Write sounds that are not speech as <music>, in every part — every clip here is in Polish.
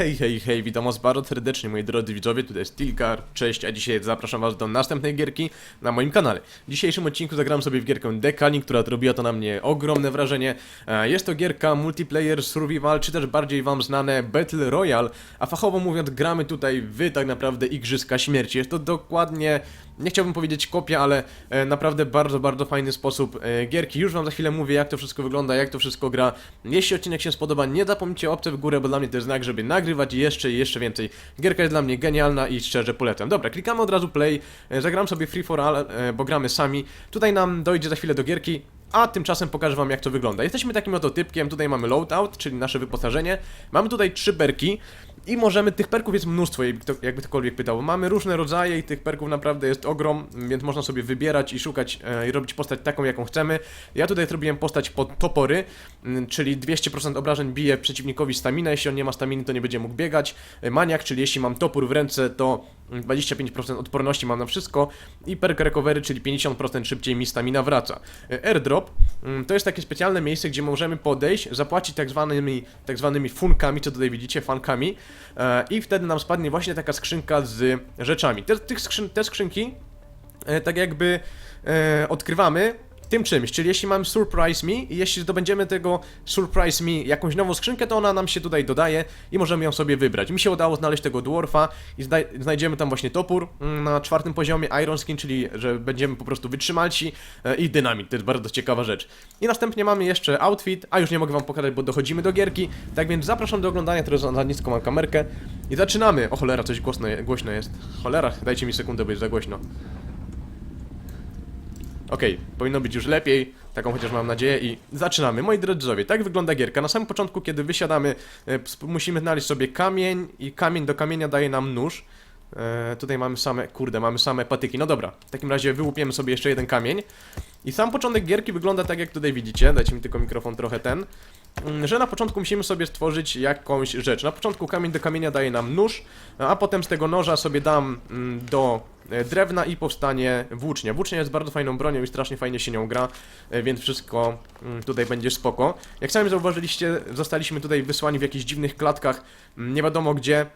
Hej, hej, hej, witam was bardzo serdecznie moi drodzy widzowie, tutaj jest Tilkar, cześć, a dzisiaj zapraszam was do następnej gierki na moim kanale. W dzisiejszym odcinku zagram sobie w gierkę Decali, która zrobiła to na mnie ogromne wrażenie. E, Jest to gierka multiplayer survival, czy też bardziej wam znane Battle Royale, a fachowo mówiąc gramy tutaj w tak naprawdę Igrzyska Śmierci. Jest to dokładnie, nie chciałbym powiedzieć kopia, ale e, naprawdę bardzo, bardzo fajny sposób e, gierki. Już wam za chwilę mówię jak to wszystko wygląda, jak to wszystko gra. Jeśli odcinek się spodoba, nie zapomnijcie łapce w górę, bo dla mnie to jest znak, żeby nagrywać jeszcze i jeszcze więcej. Gierka jest dla mnie genialna i szczerze polecam. Dobra, klikamy od razu play, e, zagram sobie free for all, bo gramy sami. Tutaj nam dojdzie za chwilę do gierki. A tymczasem pokażę wam jak to wygląda. Jesteśmy takim oto typkiem, tutaj mamy loadout, czyli nasze wyposażenie. Mamy tutaj trzy perki i możemy, tych perków jest mnóstwo, jakby, to, jakby ktokolwiek pytał. Mamy różne rodzaje i tych perków naprawdę jest ogrom, więc można sobie wybierać i szukać e, i robić postać taką jaką chcemy. Ja tutaj zrobiłem postać pod topory, m, czyli 200% obrażeń bije przeciwnikowi stamina, jeśli on nie ma staminy to nie będzie mógł biegać. E, Maniak, czyli jeśli mam topór w ręce to mm, 25% odporności mam na wszystko i perk recovery, czyli 50% szybciej mi stamina wraca. Airdrop mm, to jest takie specjalne miejsce, gdzie możemy podejść, zapłacić tak zwanymi, tak zwanymi funkami, co tutaj widzicie, fankami e, i wtedy nam spadnie właśnie taka skrzynka z rzeczami. Te, tych skrzyn, te skrzynki e, tak jakby e, odkrywamy tym czymś, czyli jeśli mamy Surprise Me i jeśli zdobędziemy tego Surprise Me jakąś nową skrzynkę, to ona nam się tutaj dodaje i możemy ją sobie wybrać. Mi się udało znaleźć tego Dwarfa i znajdziemy tam właśnie topór mm, na czwartym poziomie, Iron Skin, czyli że będziemy po prostu wytrzymalsi e, i dynamit, to jest bardzo ciekawa rzecz. I następnie mamy jeszcze outfit, a już nie mogę wam pokazać, bo dochodzimy do gierki, tak więc zapraszam do oglądania, teraz za nisko mam kamerkę i zaczynamy. O cholera, coś głośno, głośno jest. Cholera, dajcie mi sekundę, bo jest za głośno. Okej, powinno być już lepiej, taką chociaż mam nadzieję i zaczynamy. Moi drodzy tak wygląda gierka. Na samym początku, kiedy wysiadamy, e, musimy znaleźć sobie kamień i kamień do kamienia daje nam nóż. E, tutaj mamy same, kurde, mamy same patyki. No dobra, w takim razie wyłupiemy sobie jeszcze jeden kamień. I sam początek gierki wygląda tak, jak tutaj widzicie. Dajcie mi tylko mikrofon trochę ten. Mm, Że na początku musimy sobie stworzyć jakąś rzecz. Na początku kamień do kamienia daje nam nóż, a potem z tego noża sobie dam mm, do e, drewna i powstanie włócznia. Włócznia jest bardzo fajną bronią i strasznie fajnie się nią gra, e, więc wszystko mm, tutaj będzie spoko. Jak sami zauważyliście, zostaliśmy tutaj wysłani w jakichś dziwnych klatkach, nie wiadomo gdzie,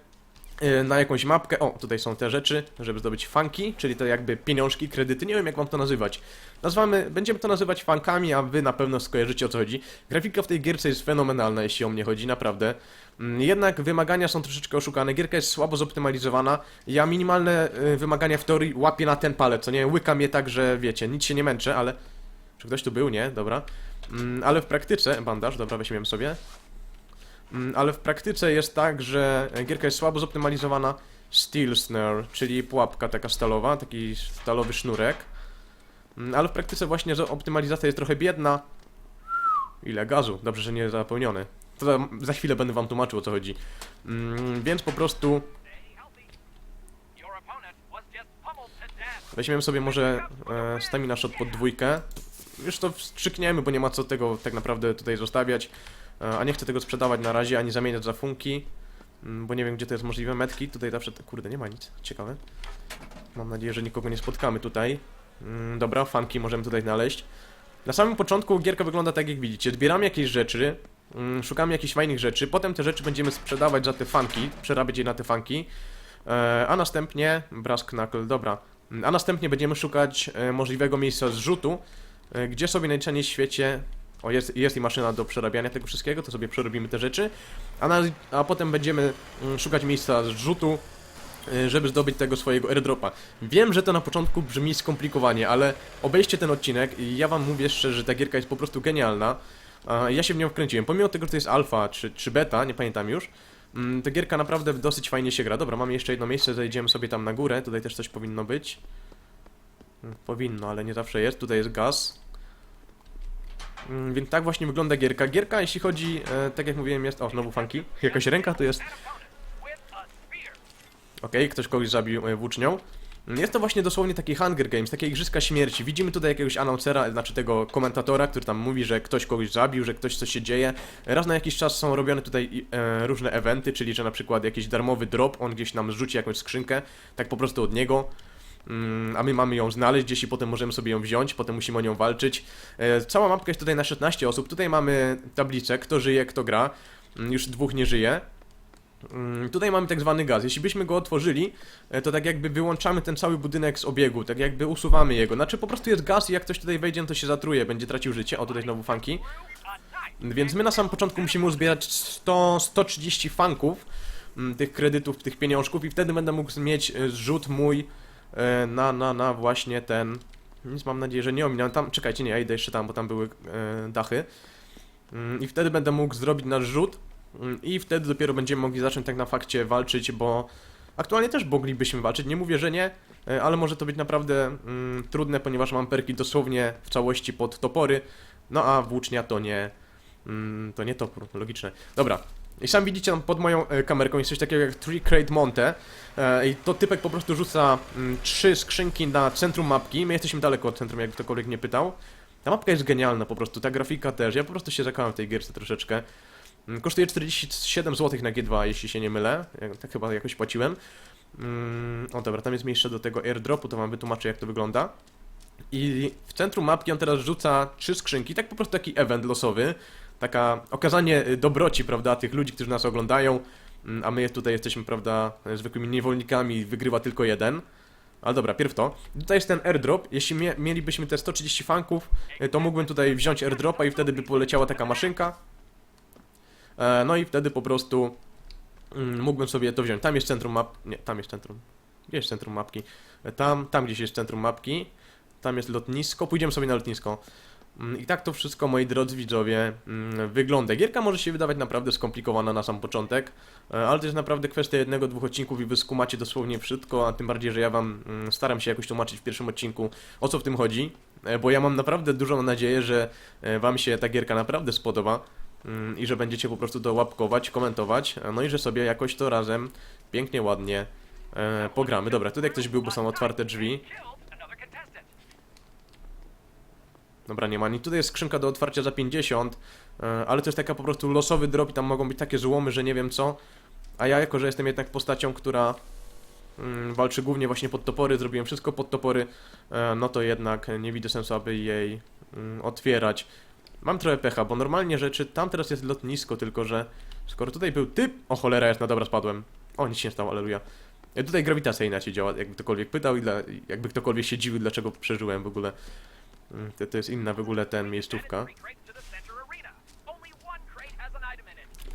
na jakąś mapkę. O, tutaj są te rzeczy, żeby zdobyć funki, czyli to jakby pieniążki, kredyty, nie wiem jak wam to nazywać. Nazwamy, będziemy to nazywać funkami, a wy na pewno skojarzycie o co chodzi. Grafika w tej gierce jest fenomenalna, jeśli o mnie chodzi, naprawdę. Mm, Jednak wymagania są troszeczkę oszukane, gierka jest słabo zoptymalizowana. Ja minimalne y, wymagania w teorii łapię na ten palec, co nie? Łykam je tak, że wiecie, nic się nie męczę, ale... Czy ktoś tu był? Nie? Dobra. Mm, Ale w praktyce... Bandaż, dobra, weźmiemy sobie. Mm, Ale w praktyce jest tak, że gierka jest słabo zoptymalizowana. Steel snare, czyli pułapka taka stalowa, taki stalowy sznurek. Mm, Ale w praktyce właśnie optymalizacja jest trochę biedna. Ile gazu? Dobrze, że nie zapełniony. To za, za chwilę będę wam tłumaczył o co chodzi. Mm, więc po prostu weźmiemy sobie może e, stamina shot pod dwójkę. Już to wstrzykniemy, bo nie ma co tego tak naprawdę tutaj zostawiać. E, a nie chcę tego sprzedawać na razie, ani zamieniać za funki. Mm, Bo nie wiem, gdzie to jest możliwe. Metki, tutaj zawsze... Kurde, nie ma nic. Ciekawe. Mam nadzieję, że nikogo nie spotkamy tutaj. Mm, Dobra, fanki możemy tutaj znaleźć. Na samym początku gierka wygląda tak, jak widzicie. Zbieramy jakieś rzeczy, mm, szukamy jakichś fajnych rzeczy, potem te rzeczy będziemy sprzedawać za te fanki, przerabiać je na te fanki, e, a następnie... Brass Knuckle, dobra. A następnie będziemy szukać e, możliwego miejsca zrzutu, gdzie sobie najczęściej w świecie... O, jest, jest i maszyna do przerabiania tego wszystkiego, to sobie przerobimy te rzeczy, a, na, a potem będziemy mm, szukać miejsca zrzutu, y, żeby zdobyć tego swojego airdropa. Wiem, że to na początku brzmi skomplikowanie, ale obejście ten odcinek i ja wam mówię szczerze, że ta gierka jest po prostu genialna. Ja się w nią wkręciłem, pomimo tego, że to jest alfa czy, czy beta, nie pamiętam już. mm, Ta gierka naprawdę dosyć fajnie się gra. Dobra, mamy jeszcze jedno miejsce, zajdziemy sobie tam na górę, tutaj też coś powinno być. Mm, Powinno, ale nie zawsze jest, tutaj jest gaz. Mm, Więc tak właśnie wygląda gierka. Gierka, jeśli chodzi, e, tak jak mówiłem, jest... O, znowu funki. Jakaś ręka to jest... Okej, ktoś kogoś zabił e, włócznią. Jest to właśnie dosłownie taki Hunger Games, takie igrzyska śmierci. Widzimy tutaj jakiegoś announcera, znaczy tego komentatora, który tam mówi, że ktoś kogoś zabił, że ktoś coś się dzieje. Raz na jakiś czas są robione tutaj e, różne eventy, czyli że na przykład jakiś darmowy drop, on gdzieś nam zrzuci jakąś skrzynkę, tak po prostu od niego. Mm, a my mamy ją znaleźć gdzieś i potem możemy sobie ją wziąć, potem musimy o nią walczyć. E, cała mapka jest tutaj na 16 osób. Tutaj mamy tablicę, kto żyje, kto gra. Mm, Już dwóch nie żyje. Mm, Tutaj mamy tak zwany gaz. Jeśli byśmy go otworzyli, e, to tak jakby wyłączamy ten cały budynek z obiegu, tak jakby usuwamy jego. Znaczy po prostu jest gaz i jak ktoś tutaj wejdzie, no to się zatruje, będzie tracił życie. O, tutaj znowu fanki. Więc my na samym początku musimy uzbierać 100, 130 fanków, mm, tych kredytów, tych pieniążków i wtedy będę mógł mieć e, zrzut mój na, na, na właśnie ten... Nic mam nadzieję, że nie ominąłem. Tam, czekajcie, nie, ja idę jeszcze tam, bo tam były e, dachy. Mm, I wtedy będę mógł zrobić nasz rzut mm, i wtedy dopiero będziemy mogli zacząć tak na fakcie walczyć, bo aktualnie też moglibyśmy walczyć, nie mówię, że nie, e, ale może to być naprawdę mm, trudne, ponieważ mam perki dosłownie w całości pod topory, no a włócznia to nie, mm, to nie topór, logiczne. Dobra, i sam widzicie tam pod moją e, kamerką jest coś takiego jak Tree Crate Monte e, i to typek po prostu rzuca mm, trzy skrzynki na centrum mapki, my jesteśmy daleko od centrum, jak ktokolwiek nie pytał. Ta mapka jest genialna po prostu, ta grafika też, ja po prostu się zakałem w tej gierce troszeczkę. Mm, Kosztuje 47 zł na G2, jeśli się nie mylę. Tak chyba jakoś płaciłem. Mm, o dobra, tam jest miejsce do tego airdropu, to wam wytłumaczę jak to wygląda. I w centrum mapki on teraz rzuca trzy skrzynki, tak po prostu taki event losowy. Taka okazanie y, dobroci, prawda, tych ludzi, którzy nas oglądają. Mm, A my tutaj jesteśmy, prawda, zwykłymi niewolnikami, wygrywa tylko jeden. Ale dobra, pierw to. Tutaj jest ten airdrop. Jeśli mie mielibyśmy te 130 fanków, y, to mógłbym tutaj wziąć airdropa i wtedy by poleciała taka maszynka. E, No i wtedy po prostu mm, mógłbym sobie to wziąć. Tam jest centrum map... Nie, tam jest centrum. Gdzie jest centrum mapki? E, Tam, tam gdzieś jest centrum mapki. Tam jest lotnisko. Pójdziemy sobie na lotnisko. Mm, I tak to wszystko, moi drodzy widzowie, mm, wygląda. Gierka może się wydawać naprawdę skomplikowana na sam początek, e, ale to jest naprawdę kwestia jednego, dwóch odcinków i wy skumacie dosłownie wszystko, a tym bardziej, że ja wam mm, staram się jakoś tłumaczyć w pierwszym odcinku, o co w tym chodzi, e, bo ja mam naprawdę dużą nadzieję, że e, wam się ta gierka naprawdę spodoba i że będziecie po prostu to łapkować, komentować, no i że sobie jakoś to razem pięknie, ładnie pogramy. Dobra, tutaj ktoś był, bo są otwarte drzwi. Dobra, nie ma. I tutaj jest skrzynka do otwarcia za 50, e, ale to jest taka po prostu losowy drop i tam mogą być takie złomy, że nie wiem co. A ja jako, że jestem jednak postacią, która mm, walczy głównie właśnie pod topory, zrobiłem wszystko pod topory, e, no to jednak nie widzę sensu, aby jej mm, otwierać. Mam trochę pecha, bo normalnie rzeczy, tam teraz jest lotnisko, tylko że skoro tutaj był typ... O cholera, jest, no dobra, spadłem. O, nic się nie stało, aleluja. E, Tutaj grawitacja inaczej działa, jakby ktokolwiek pytał i dla, jakby ktokolwiek się dziwił, dlaczego przeżyłem w ogóle. Mm, To, to jest inna w ogóle ten miejscówka.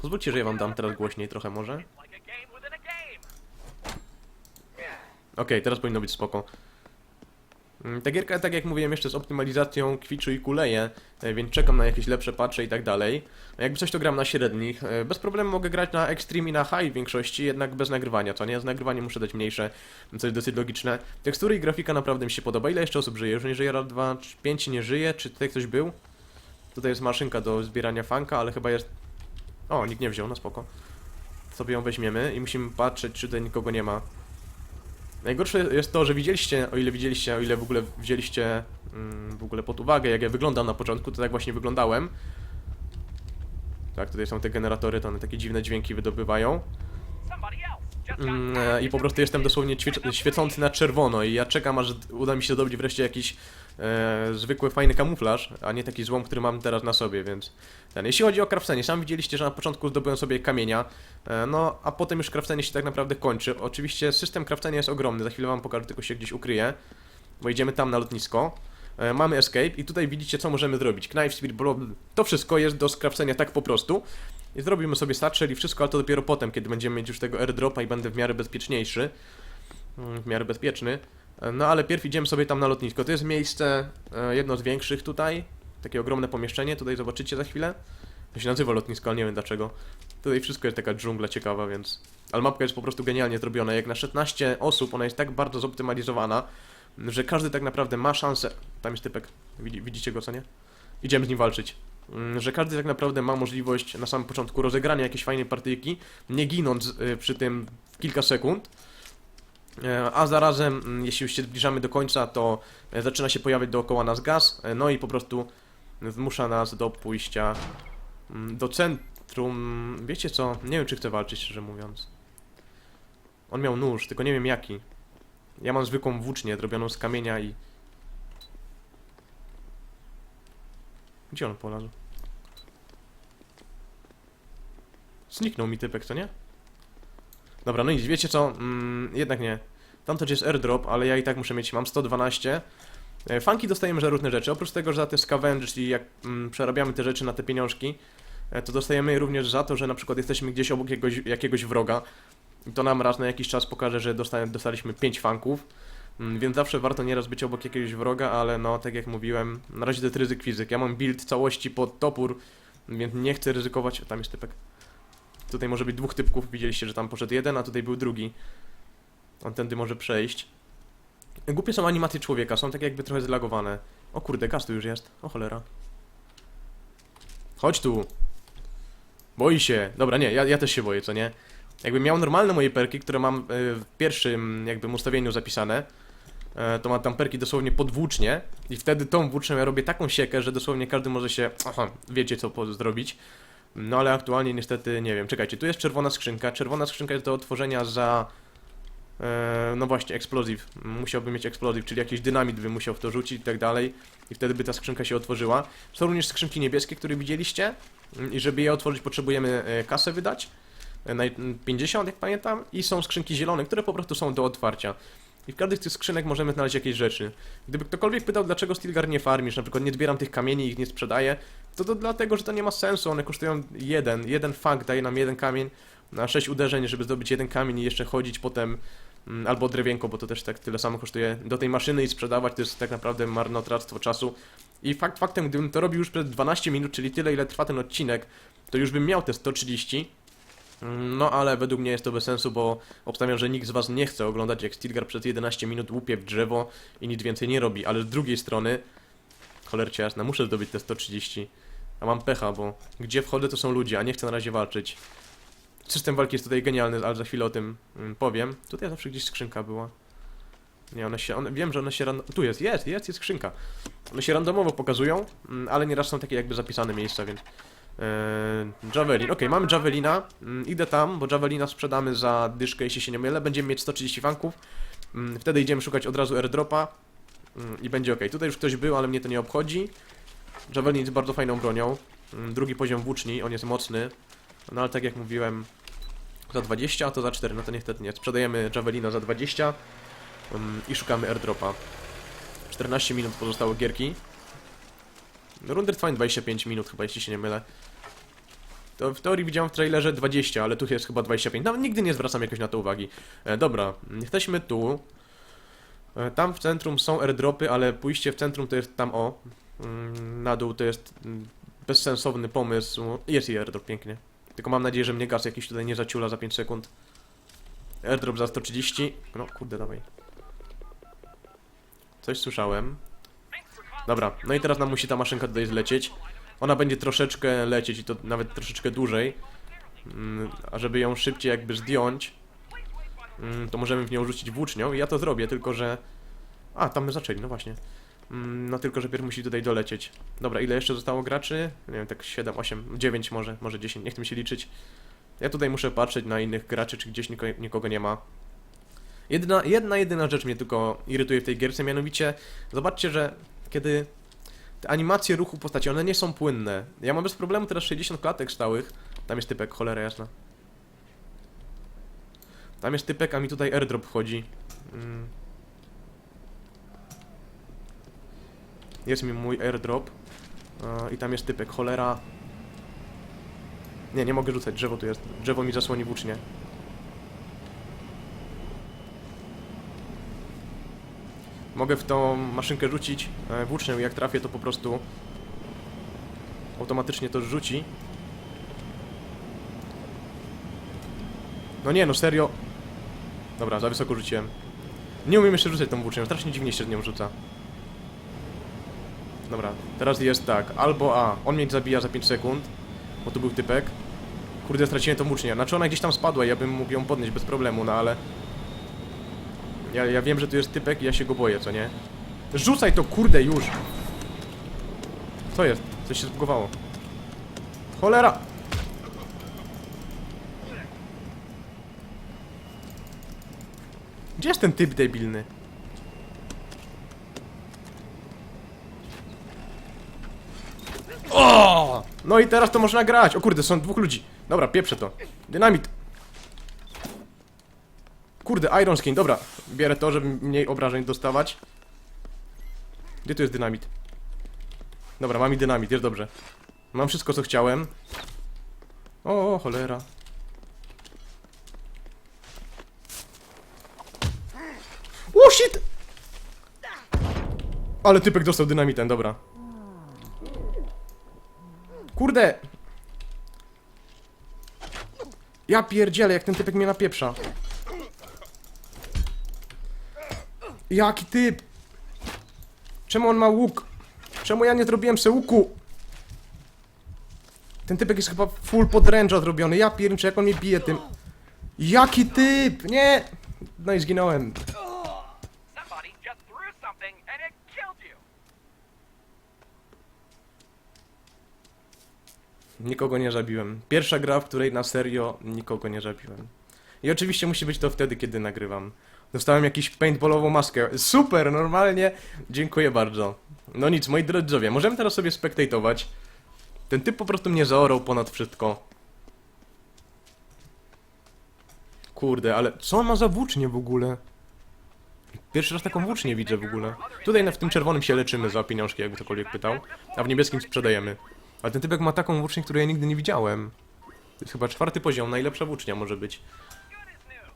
Pozwólcie, że ja wam dam teraz głośniej trochę może. Okej, game. teraz powinno być spoko. Mm, Ta gierka, tak jak mówiłem, jeszcze z optymalizacją kwiczu i kuleje, e, więc czekam na jakieś lepsze patche i tak dalej. Jakby coś to gram na średnich. E, Bez problemu mogę grać na Extreme i na High w większości, jednak bez nagrywania, co nie? Z nagrywaniem muszę dać mniejsze, co jest dosyć logiczne. Tekstury i grafika naprawdę mi się podoba. Ile jeszcze osób żyje? Nie żyje raz, dwa, pięć nie żyje? Czy tutaj ktoś był? Tutaj jest maszynka do zbierania fanka, ale chyba jest... O, nikt nie wziął, no spoko. Sobie ją weźmiemy i musimy patrzeć, czy tutaj nikogo nie ma. Najgorsze jest to, że widzieliście, o ile widzieliście, o ile w ogóle wzięliście mm, w ogóle pod uwagę, jak ja wyglądam na początku, to tak właśnie wyglądałem. Tak, tutaj są te generatory, to one takie dziwne dźwięki wydobywają. Mm, e, I po prostu jestem dosłownie świecący na czerwono i ja czekam, aż uda mi się zdobyć wreszcie jakiś e, zwykły, fajny kamuflaż, a nie taki złom, który mam teraz na sobie, więc... Ten. Jeśli chodzi o crafcenie, sam widzieliście, że na początku zdobyłem sobie kamienia, e, no a potem już crafcenie się tak naprawdę kończy. Oczywiście system crafcenia jest ogromny, za chwilę wam pokażę, tylko się gdzieś ukryję, bo idziemy tam na lotnisko. E, Mamy escape i tutaj widzicie co możemy zrobić. Knife, speed, blah. To wszystko jest do skrafcenia tak po prostu. I zrobimy sobie satchel i wszystko, ale to dopiero potem, kiedy będziemy mieć już tego airdropa i będę w miarę bezpieczniejszy. Mm, W miarę bezpieczny. No ale pierw idziemy sobie tam na lotnisko. To jest miejsce, e, jedno z większych tutaj. Takie ogromne pomieszczenie, tutaj zobaczycie za chwilę. To się nazywa lotnisko, ale nie wiem dlaczego. Tutaj wszystko jest taka dżungla ciekawa, więc... Ale mapka jest po prostu genialnie zrobiona. Jak na 16 osób ona jest tak bardzo zoptymalizowana, że każdy tak naprawdę ma szansę... Tam jest typek, Widzi, widzicie go co nie? Idziemy z nim walczyć. Mm, Że każdy tak naprawdę ma możliwość na samym początku rozegrania jakiejś fajnej partyjki, nie ginąc y, przy tym kilka sekund. E, A zarazem, mm, jeśli już się zbliżamy do końca, to e, zaczyna się pojawiać dookoła nas gaz, e, no i po prostu zmusza nas do pójścia mm, do centrum. Wiecie co? Nie wiem, czy chcę walczyć, szczerze mówiąc. On miał nóż, tylko nie wiem jaki. Ja mam zwykłą włócznię zrobioną z kamienia i... Gdzie on polazł? Zniknął mi typek, co nie? Dobra, no i wiecie co? Mm, jednak nie. Tam też jest airdrop, ale ja i tak muszę mieć, mam 112. E, Funki dostajemy za różne rzeczy. Oprócz tego, że za te scavenge, czyli jak mm, przerabiamy te rzeczy na te pieniążki, e, to dostajemy je również za to, że na przykład jesteśmy gdzieś obok jakiegoś, jakiegoś wroga. I to nam raz na jakiś czas pokaże, że dosta dostaliśmy 5 funków. Mm, Więc zawsze warto nieraz być obok jakiegoś wroga, ale no, tak jak mówiłem, na razie to jest ryzyk fizyk. Ja mam build całości pod topór, więc nie chcę ryzykować. Tam jest typek. Tutaj może być dwóch typków, widzieliście, że tam poszedł jeden, a tutaj był drugi. On tędy może przejść. Głupie są animacje człowieka, są tak jakby trochę zlagowane. O kurde, gaz tu już jest. O cholera. Chodź tu. Boi się. Dobra, nie, ja, ja też się boję, co nie? Jakbym miał normalne moje perki, które mam y, w pierwszym jakby ustawieniu zapisane, e, to mam tam perki dosłownie podwłócznie i wtedy tą włócznią ja robię taką siekę, że dosłownie każdy może się, aha, wiecie co zrobić. No ale aktualnie niestety nie wiem. Czekajcie, tu jest czerwona skrzynka. Czerwona skrzynka jest do otworzenia za. E, no właśnie, explosive. Musiałby mieć explosive, czyli jakiś dynamit by musiał w to rzucić i tak dalej. I wtedy by ta skrzynka się otworzyła. Są również skrzynki niebieskie, które widzieliście. Mm, I żeby je otworzyć, potrzebujemy e, kasę wydać. E, na 50, jak pamiętam. I są skrzynki zielone, które po prostu są do otwarcia. I w każdej z tych skrzynek możemy znaleźć jakieś rzeczy. Gdyby ktokolwiek pytał, dlaczego Stilgar nie farmisz, na przykład nie zbieram tych kamieni i ich nie sprzedaję, to to dlatego, że to nie ma sensu, one kosztują jeden, jeden funk daje nam jeden kamień na 6 uderzeń, żeby zdobyć jeden kamień i jeszcze chodzić potem, mm, albo drewienko, bo to też tak tyle samo kosztuje, do tej maszyny i sprzedawać, to jest tak naprawdę marnotrawstwo czasu. I fakt faktem, gdybym to robił już przez 12 minut, czyli tyle, ile trwa ten odcinek, to już bym miał te 130, Mm, No ale według mnie jest to bez sensu, bo obstawiam, że nikt z was nie chce oglądać jak Stilgar przez 11 minut łupie w drzewo i nic więcej nie robi, ale z drugiej strony cholercie jasna, muszę zdobyć te 130. A mam pecha, bo gdzie wchodzę to są ludzie, a nie chcę na razie walczyć. System walki jest tutaj genialny, ale za chwilę o tym mm, powiem. Tutaj zawsze gdzieś skrzynka była. Nie, one się, one, wiem, że one się ran... Tu jest, jest, jest, jest skrzynka. One się randomowo pokazują, mm, ale nieraz są takie jakby zapisane miejsca, więc... Eee, Javelin, okej, mamy Javelina, mm, idę tam, bo Javelina sprzedamy za dyszkę, jeśli się nie mylę, będziemy mieć 130 fanków, mm, wtedy idziemy szukać od razu airdropa mm, i będzie ok. Tutaj już ktoś był, ale mnie to nie obchodzi. Javelin jest bardzo fajną bronią, mm, drugi poziom włóczni, on jest mocny, no ale tak jak mówiłem, za 20, a to za 4, no to niestety nie. Sprzedajemy Javelina za 20 mm, i szukamy airdropa. 14 minut pozostało gierki. No, Rundy trwają 25 minut chyba, jeśli się nie mylę. To w teorii widziałem w trailerze 20, ale tu jest chyba 25. Nawet nigdy nie zwracam jakoś na to uwagi. E, dobra, jesteśmy tu. E, tam w centrum są airdropy, ale pójście w centrum to jest tam o. Mm, na dół to jest mm, bezsensowny pomysł. Jest i airdrop pięknie. Tylko mam nadzieję, że mnie gaz jakiś tutaj nie zaciula za 5 sekund. Airdrop za 130. No kurde, dawaj. Coś słyszałem. Dobra, no i teraz nam musi ta maszynka tutaj zlecieć. Ona będzie troszeczkę lecieć i to nawet troszeczkę dłużej. Mm, A żeby ją szybciej jakby zdjąć, to możemy w nią rzucić włócznią i ja to zrobię, tylko że... A, tam my zaczęli, no właśnie. Mm, No tylko, że pierw musi tutaj dolecieć. Dobra, ile jeszcze zostało graczy? Nie wiem, tak 7, 8, 9 może, może 10, nie chcę mi się liczyć. Ja tutaj muszę patrzeć na innych graczy, czy gdzieś niko, nikogo nie ma. Jedna, jedna, jedyna rzecz mnie tylko irytuje w tej gierce, mianowicie zobaczcie, że kiedy te animacje ruchu postaci, one nie są płynne. Ja mam bez problemu teraz 60 klatek stałych. Tam jest typek, cholera jasna. Tam jest typek, a mi tutaj airdrop wchodzi. Mm. Jest mi mój airdrop. E, I tam jest typek, cholera. Nie, nie mogę rzucać, drzewo tu jest. Drzewo mi zasłoni włócznie. Mogę w tą maszynkę rzucić e, włócznię jak trafię to po prostu automatycznie to rzuci. No nie, no serio. Dobra, za wysoko rzuciłem. Nie umiem jeszcze rzucać tą włócznią, strasznie dziwnie się z nią rzuca. Dobra, teraz jest tak, albo A, on mnie zabija za 5 sekund, bo tu był typek. Kurde, straciłem tą włócznię. Znaczy ona gdzieś tam spadła, ja bym mógł ją podnieść bez problemu, no ale... Ja, ja wiem, że tu jest typek i ja się go boję, co nie? Rzucaj to, kurde, już! Co jest? Coś się zbugowało. Cholera! Gdzie jest ten typ debilny? No i teraz to można grać. O kurde, są dwóch ludzi. Dobra, pieprzę to. Dynamit. Kurde, Iron Skin, dobra. Bierę to, żeby mniej obrażeń dostawać. Gdzie tu jest dynamit? Dobra, mam i dynamit, jest dobrze. Mam wszystko, co chciałem. O, cholera. O, shit! Ale typek dostał dynamitem, dobra. Kurde! Ja pierdzielę, jak ten typek mnie napieprza. Jaki typ? Czemu on ma łuk? Czemu ja nie zrobiłem se łuku? Ten typek jest chyba full podręcza zrobiony. Ja pierniczę, jak on mnie bije tym. Jaki typ? Nie! No i zginąłem. Nikogo nie zabiłem. Pierwsza gra, w której na serio nikogo nie zabiłem. I oczywiście musi być to wtedy, kiedy nagrywam. Dostałem jakąś paintballową maskę. Super, normalnie. Dziękuję bardzo. No nic, moi drodzy możemy teraz sobie spektatować. Ten typ po prostu mnie zaorał ponad wszystko. Kurde, ale co on ma za włócznie w ogóle? Pierwszy raz taką włócznię widzę w ogóle. Tutaj na, w tym czerwonym się leczymy za pieniążki, jakby ktokolwiek pytał. A w niebieskim sprzedajemy. Ale ten typek ma taką włócznię, której ja nigdy nie widziałem. To jest chyba czwarty poziom, najlepsza włócznia może być.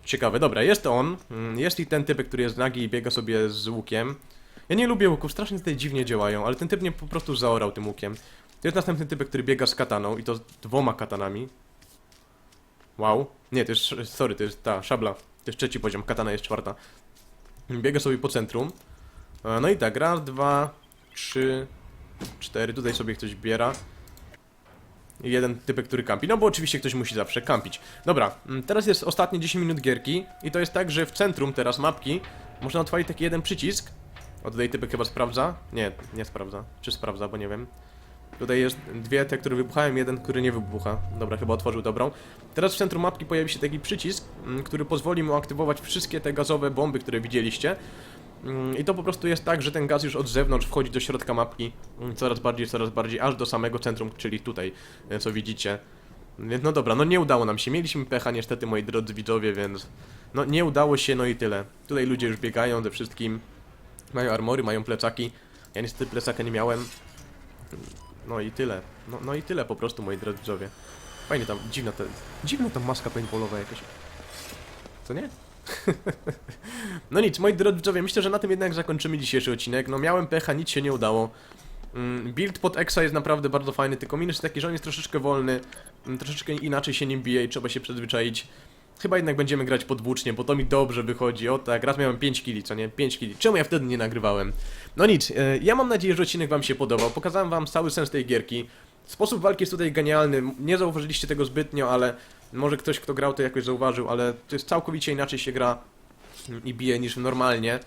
Ciekawe, dobra, jest on. Mm, Jest i ten typek, który jest nagi i biega sobie z łukiem. Ja nie lubię łuków, strasznie tutaj dziwnie działają, ale ten typ mnie po prostu zaorał tym łukiem. To jest następny typek, który biega z kataną i to z dwoma katanami. Wow. Nie, to jest, sorry, to jest ta, szabla. To jest trzeci poziom, katana jest czwarta. Biega sobie po centrum. E, No i tak, raz, dwa, trzy, cztery. Tutaj sobie ktoś biera. Jeden typek, który kampi. No bo oczywiście ktoś musi zawsze kampić. Dobra, mm, teraz jest ostatnie 10 minut gierki. I to jest tak, że w centrum teraz mapki można otworzyć taki jeden przycisk. O, tutaj typek chyba sprawdza. Nie, nie sprawdza. Czy sprawdza, bo nie wiem. Tutaj jest dwie te, które wybuchają, jeden, który nie wybucha. Dobra, chyba otworzył dobrą. Teraz w centrum mapki pojawi się taki przycisk, mm, który pozwoli mu aktywować wszystkie te gazowe bomby, które widzieliście. Mm, I to po prostu jest tak, że ten gaz już od zewnątrz wchodzi do środka mapki coraz bardziej, coraz bardziej, aż do samego centrum, czyli tutaj, e, co widzicie. Więc no dobra, no nie udało nam się. Mieliśmy pecha niestety, moi drodzy widzowie, więc no nie udało się, no i tyle. Tutaj ludzie już biegają ze wszystkim. Mają armory, mają plecaki. Ja niestety plecaka nie miałem. No i tyle. No, no i tyle po prostu, moi drodzy widzowie. Fajnie tam, dziwna ta, dziwna ta maska paintballowa jakaś. Co nie? <laughs> no nic, moi drodzy widzowie, myślę, że na tym jednak zakończymy dzisiejszy odcinek. No miałem pecha, nic się nie udało. Mm, Build pod Exa jest naprawdę bardzo fajny, tylko minus taki, że on jest troszeczkę wolny, mm, troszeczkę inaczej się nim bije i trzeba się przyzwyczaić. Chyba jednak będziemy grać podwłócznie, bo to mi dobrze wychodzi. O tak, raz miałem 5 kili, co nie? 5 kili. Czemu ja wtedy nie nagrywałem? No nic, e, ja mam nadzieję, że odcinek wam się podobał. Pokazałem wam cały sens tej gierki. Sposób walki jest tutaj genialny. Nie zauważyliście tego zbytnio, ale może ktoś, kto grał, to jakoś zauważył, ale to jest całkowicie inaczej się gra i bije niż normalnie.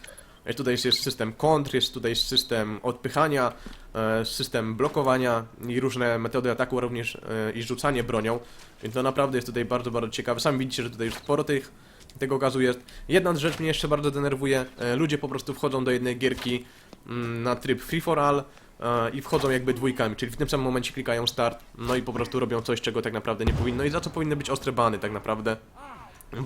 Tutaj jest, system kontr, jest tutaj system odpychania, e, system blokowania i różne metody ataku, również e, i rzucanie bronią. Więc to naprawdę jest tutaj bardzo, bardzo ciekawe. Sami widzicie, że tutaj już sporo tych, tego gazu jest. Jedna rzecz mnie jeszcze bardzo denerwuje. E, Ludzie po prostu wchodzą do jednej gierki mm, na tryb free for all i wchodzą jakby dwójkami, czyli w tym samym momencie klikają start, no i po prostu robią coś, czego tak naprawdę nie powinno i za co powinny być ostre bany tak naprawdę.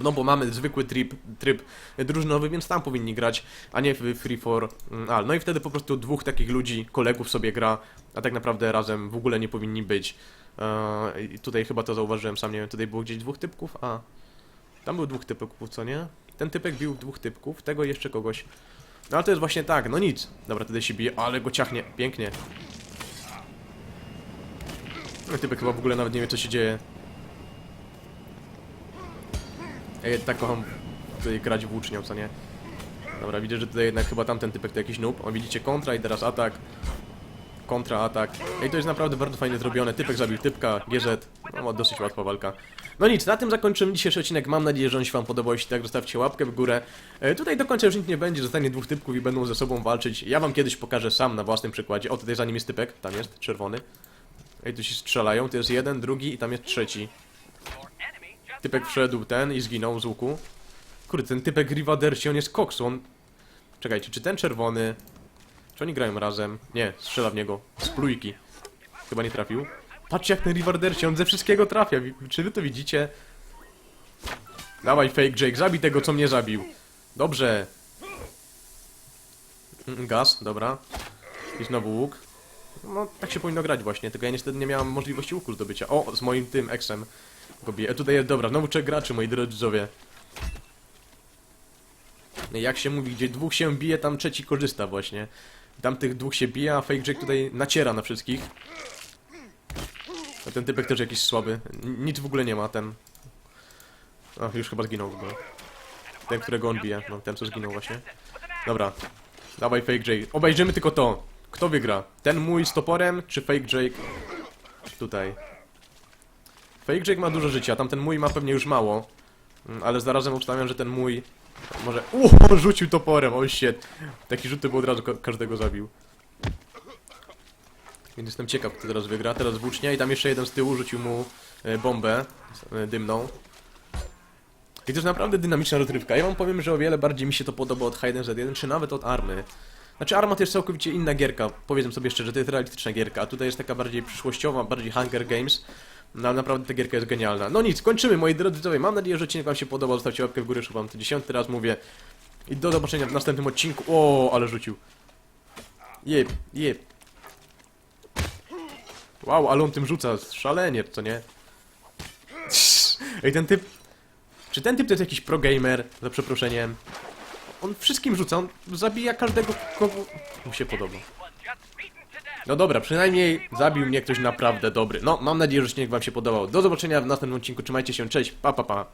No bo mamy zwykły tryb, tryb drużynowy, więc tam powinni grać, a nie w Free for All. No i wtedy po prostu dwóch takich ludzi, kolegów sobie gra, a tak naprawdę razem w ogóle nie powinni być. Eee, I tutaj chyba to zauważyłem sam, nie wiem, tutaj było gdzieś dwóch typków, a tam był dwóch typków, co nie? Ten typek bił dwóch typków, tego jeszcze kogoś. No ale to jest właśnie tak, no nic. Dobra, tutaj się bije, ale go ciachnie, pięknie. No, Typek chyba w ogóle nawet nie wie co się dzieje. Ja tak kocham tutaj grać włócznią, co nie? Dobra, widzę, że tutaj jednak chyba tamten typek to jakiś noob. O, widzicie, kontra i teraz atak. Kontra, atak. I to jest naprawdę bardzo fajnie zrobione. Typek zabił typka, GZ. No, dosyć łatwa walka. No nic, na tym zakończymy dzisiejszy odcinek. Mam nadzieję, że on się wam podobał. Jeśli tak, zostawcie łapkę w górę. E, tutaj do końca już nic nie będzie, zostanie dwóch typków i będą ze sobą walczyć. Ja wam kiedyś pokażę sam na własnym przykładzie. O, tutaj za nim jest typek, tam jest, czerwony. Ej, tu się strzelają, to jest jeden, drugi i tam jest trzeci. Typek wszedł ten i zginął z łuku. Kurde, ten typek Rivadersi, on jest koksu, on... Czekajcie, czy ten czerwony... Czy oni grają razem? Nie, strzela w niego. Z plujki. Chyba nie trafił. Patrzcie jak ten Rivadersi, on ze wszystkiego trafia. Czy wy to widzicie? Dawaj, fake Jake, zabij tego, co mnie zabił. Dobrze. Mm, Gaz, dobra. I znowu łuk. No, tak się powinno grać właśnie, tylko ja niestety nie miałem możliwości łuku zdobycia. O, z moim tym eksem go biję. E, tutaj jest, dobra, znowu trzech graczy, moi drodzy widzowie. Jak się mówi, gdzie dwóch się bije, tam trzeci korzysta właśnie. Tam tych dwóch się bije, a Fake Jack tutaj naciera na wszystkich. A ten typek też jakiś słaby. Nic w ogóle nie ma, ten. A, już chyba zginął w ogóle. Ten, którego on bije, no ten co zginął właśnie. Dobra. Dawaj Fake Jake. Obejrzymy tylko to. Kto wygra? Ten mój z toporem, czy Fake Jake? Tutaj. Fake Jake ma dużo życia, tamten mój ma pewnie już mało. Mm, Ale zarazem obstawiam, że ten mój może... Uuu, <laughs> rzucił toporem, oh shit. Taki rzut to by od razu ka każdego zabił. Więc jestem ciekaw, kto teraz wygra. Teraz włócznia i tam jeszcze jeden z tyłu rzucił mu e, bombę e, dymną. I to jest naprawdę dynamiczna rozrywka. Ja wam powiem, że o wiele bardziej mi się to podoba od H1Z1, czy nawet od Army. Znaczy Arma to jest całkowicie inna gierka, powiedzmy sobie szczerze, to jest realistyczna gierka, a tutaj jest taka bardziej przyszłościowa, bardziej Hunger Games. No naprawdę ta gierka jest genialna. No nic, kończymy moi drodzy widzowie, mam nadzieję, że odcinek wam się podobał, zostawcie łapkę w górę, że wam to dziesiąty raz mówię. I do zobaczenia w następnym odcinku. O, ale rzucił. Jeb, jeb. Wow, ale on tym rzuca, szalenie, co nie? Ej, ten typ... Czy ten typ to jest jakiś pro gamer, za przeproszeniem? On wszystkim rzuca, on zabija każdego, kogo mu się podoba. No dobra, przynajmniej zabił mnie ktoś naprawdę dobry. No, mam nadzieję, że odcinek wam się podobał. Do zobaczenia w następnym odcinku, trzymajcie się, cześć, pa pa pa.